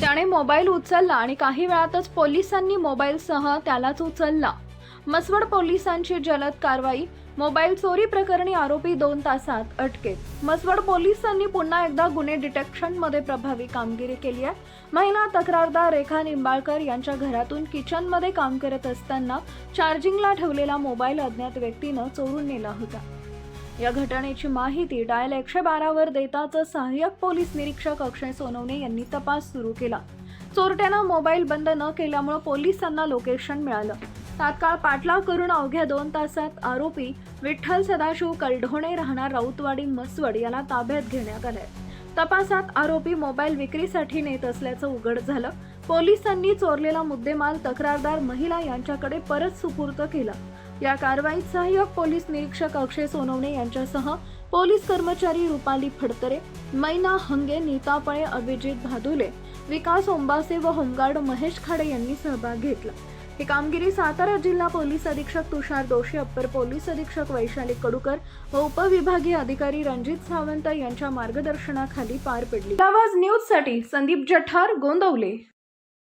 त्याने मोबाईल उचलला आणि काही वेळातच पोलिसांनी मोबाईलसह त्यालाच उचलला. मसवड पोलिसांची जलद कारवाई मोबाईल चोरी प्रकरणी आरोपी दोन तासात अटकेत. मसवड पोलिसांनी पुन्हा एकदा गुन्हे डिटेक्शनमध्ये प्रभावी कामगिरी केली आहे. महिला तक्रारदार रेखा निंबाळकर यांच्या घरातून किचनमध्ये काम करत असताना चार्जिंगला ठेवलेला मोबाईल अज्ञात व्यक्तीनं चोरून नेला होता. या घटनेची माहिती डायल एकशे बारावर देताच सहाय्यक पोलीस निरीक्षक अक्षय सोनवणे यांनी तपास सुरू केला. चोरट्यानं मोबाईल बंद न केल्यामुळे पोलिसांना लोकेशन मिळालं. तात्काळ पाठलाग करून अवघ्या दोन तासात आरोपी विठ्ठल सदाशिव कलढोणे राहणार राऊतवाडी मसवड याला ताब्यात घेण्यात आलंय. तपासात आरोपी मोबाईल विक्रीसाठी नेत असल्याचं उघड झालं. पोलिसांनी चोरलेला मुद्देमाल तक्रारदार महिला यांच्याकडे परत सुपूर्त केला. या कारवाईत सहाय्यक पोलीस निरीक्षक अक्षय सोनवणे यांच्यासह पोलीस कर्मचारी रुपाली फडतरे मैना हंगे नीता पळे अभिजित भादुले विकास ओंबासे व होमगार्ड महेश खाडे यांनी सहभाग घेतला. ही कामगिरी सातारा जिल्हा पोलीस अधीक्षक तुषार दोषी अप्पर पोलीस अधीक्षक वैशाली कडूकर व उपविभागीय अधिकारी रणजित सावंत यांच्या मार्गदर्शनाखाली पार पडली. आवाज न्यूजसाठी संदीप जठार गोंदवले.